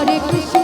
Hare Krishna.